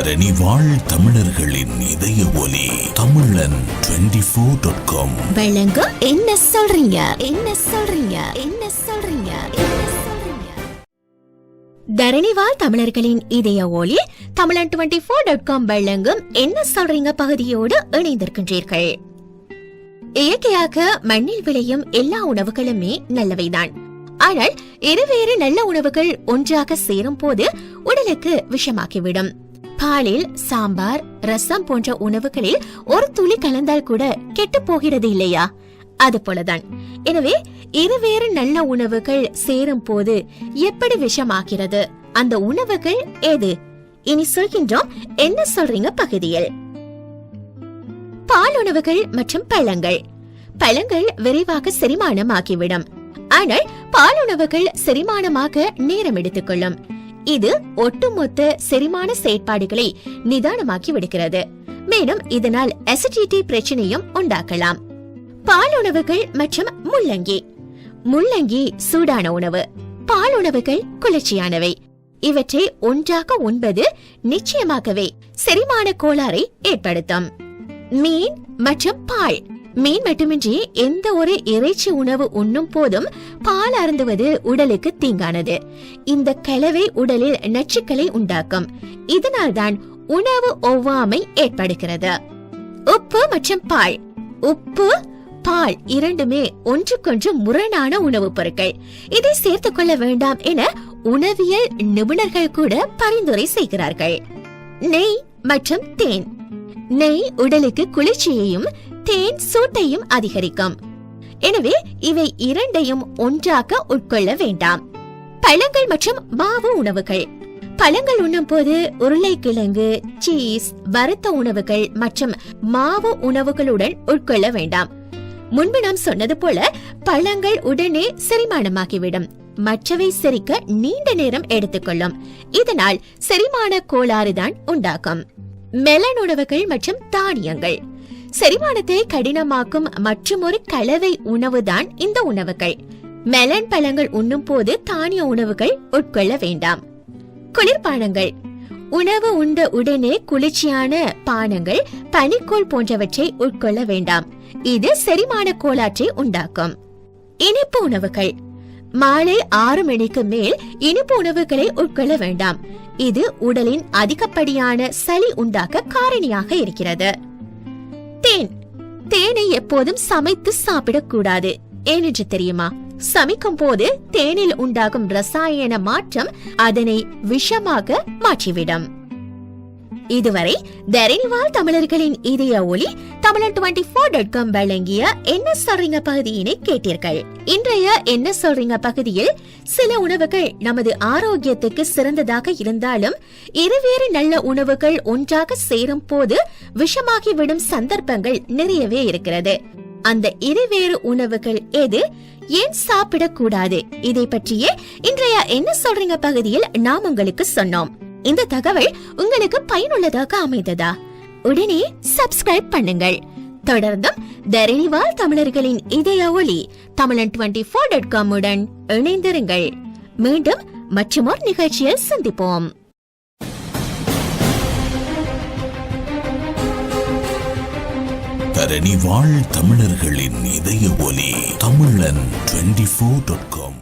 தரணி வாழ் தமிழர்களின் இதய ஒலி தமிழன் ஃபோர் டாட் காம் என்ன சொல்றீங்க? என்ன சொல்றீங்க? என்ன சொல்றீங்க? தரணிவால் தமிழர்களின் இதய ஒளி தமிழன் டுவெண்டி ஃபோர் டாட் காம் வழங்கும் என்ன சொல்றீங்க பகுதியோடு இணைந்திருக்கின்றீர்கள். இயற்கையாக மண்ணில் விளையும் எல்லா உணவுகளுமே நல்லவைதான். ஆனால் இருவேறு நல்ல உணவுகள் ஒன்றாக சேரும் போது உடலுக்கு விஷமாக்கிவிடும் பாலில் சாம்பார் ரசம் போன்ற உணவுகளில் ஒரு துளி கலந்தால் கூட கெட்டு போகிறது இல்லையா? அது போலதான். எனவே இருவேறு நல்ல உணவுகள் சேரும் போது எப்படி விஷமாகிறது? அந்த உணவுகள் எது? இனி சொல்கின்றோம் என்ன சொல்றீங்க பகுதியில். பால் உணவுகள் மற்றும் பழங்கள். பழங்கள் விரைவாக செரிமானம் ஆகிவிடும் ஆனால் பால் உணவுகள் செரிமானமாக நேரம் எடுத்துக்கொள்ளும் இது ஒட்டுமொத்த செரிமான செயற்பாடுகளை நிதானமாக்கி விடுகிறது. மேலும் இதனால் அசிடிட்டி பிரச்சனையும் உண்டாக்கலாம். பால் உணவுகள் மற்றும் முள்ளங்கி. முள்ளங்கி சூடான உணவு. பால் உணவுகள் குளிர்ச்சியானவை. இவற்றை ஒன்றாக உண்பது நிச்சயமாகவே செரிமான கோளாறை ஏற்படுத்தும். மீன் மற்றும் பால். மீன் மட்டுமின்றி எந்த ஒரு இறைச்சி உணவு உண்ணும் போதும் பால் அருந்துவது உடலுக்கு தீங்கானது. இந்த கலவை உடலில் நச்சுக்களை உண்டாக்கும். இதனால்தான் உணவு ஒவ்வாமை ஏற்படுகிறது. உப்பு மற்றும் பால். உப்பு பால் இரண்டுமே ஒன்றுக்கொன்று முரணான உணவுப் பொருட்கள். இதை சேர்த்துக் கொள்ள வேண்டாம் என உணவியல் நிபுணர்கள் கூட பரிந்துரை செய்கிறார்கள். நெய் மற்றும் தேன். நெய் உடலுக்கு குளிர்ச்சியையும் தேன் சூட்டையும் அதிகரிக்கும். எனவே இவை இரண்டையும் ஒன்றாக உட்கொள்ள வேண்டாம். பழங்கள் மற்றும் மாவு உணவுகள். பழங்கள் உண்ணும் போது உருளைக்கிழங்கு சீஸ் வறுத்த உணவுகள் மற்றும் மாவு உணவுகளுடன் உட்கொள்ள வேண்டாம். முன்பு நாம் சொன்னது போல பழங்கள் உடனே செரிமானமாகிவிடும். மற்றவை செரிக்க நீண்ட நேரம் எடுத்துக்கொள்ளும். இதனால் செரிமான கோளாறுதான் உண்டாகும். மெலன் உணவுகள் மற்றும் தானியங்கள். செரிமானத்தை கடினமாக்கும் மற்றுமொரு கலவை உணவுதான் இந்த உணவுகள். மெலன் பழங்கள் உண்ணும் போது தானிய உணவுகள் உட்கொள்ள வேண்டாம். குளிர்பானங்கள். உணவு உண்ட உடனே குளிர்ச்சியான பானங்கள் பனிக்கோள் போன்றவற்றை உட்கொள்ள வேண்டாம். இது செரிமான கோளாற்றை உண்டாக்கும். இனிப்பு உணவுகள். மாலை ஆறு மணிக்கு மேல் இனிப்பு உணவுகளை உட்கொள்ள வேண்டாம். இது உடலின் அதிகப்படியான சளி உண்டாக்க காரணியாக இருக்கிறது. தேன் தேனை எப்போதும் சமைத்து சாப்பிடக்கூடாது. ஏனென்று தெரியுமா? சமைக்கும் போது தேனில் உண்டாகும் ரசாயன மாற்றம் அதனை விஷமாக மாற்றிவிடும். இதுவரை தரிணிவால் தமிழர்களின் இதய ஒளி தமிழன் டுவெண்டி போர் டாட் காம் வழங்கிய என்ன சொல்றீங்க பகுதியினை கேட்டீர்கள். இன்றைய என்ன சொல்றீங்க பகுதியில் சில உணவுகள் நமது ஆரோக்கியத்துக்கு சிறந்ததாக இருந்தாலும் இருவேறு நல்ல உணவுகள் ஒன்றாக சேரும் போது விஷமாகிவிடும் சந்தர்ப்பங்கள் நிறையவே இருக்கிறது. அந்த இருவேறு உணவுகள் எது ஏன் சாப்பிடக்கூடாது? இதை பற்றியே இன்றைய என்ன சொல்றீங்க பகுதியில் நாம் உங்களுக்கு சொன்னோம். இந்த தகவல் உங்களுக்கு பயனுள்ளதாக அமைந்ததா? உடனே சப்ஸ்கிரைப் பண்ணுங்கள். தொடர்ந்தும் தரணிவால் தமிழர்களின் இதய ஒளி தமிழன் டுவெண்டி ஃபோர் டாட் காம் உடன் இணைந்திருங்கள். மீண்டும் மற்றுமோர் நிகழ்ச்சியில் சந்திப்போம். தரணி வாழ் தமிழர்களின் இதய ஒலி தமிழன் டுவெண்டி ஃபோர் டாட் காம்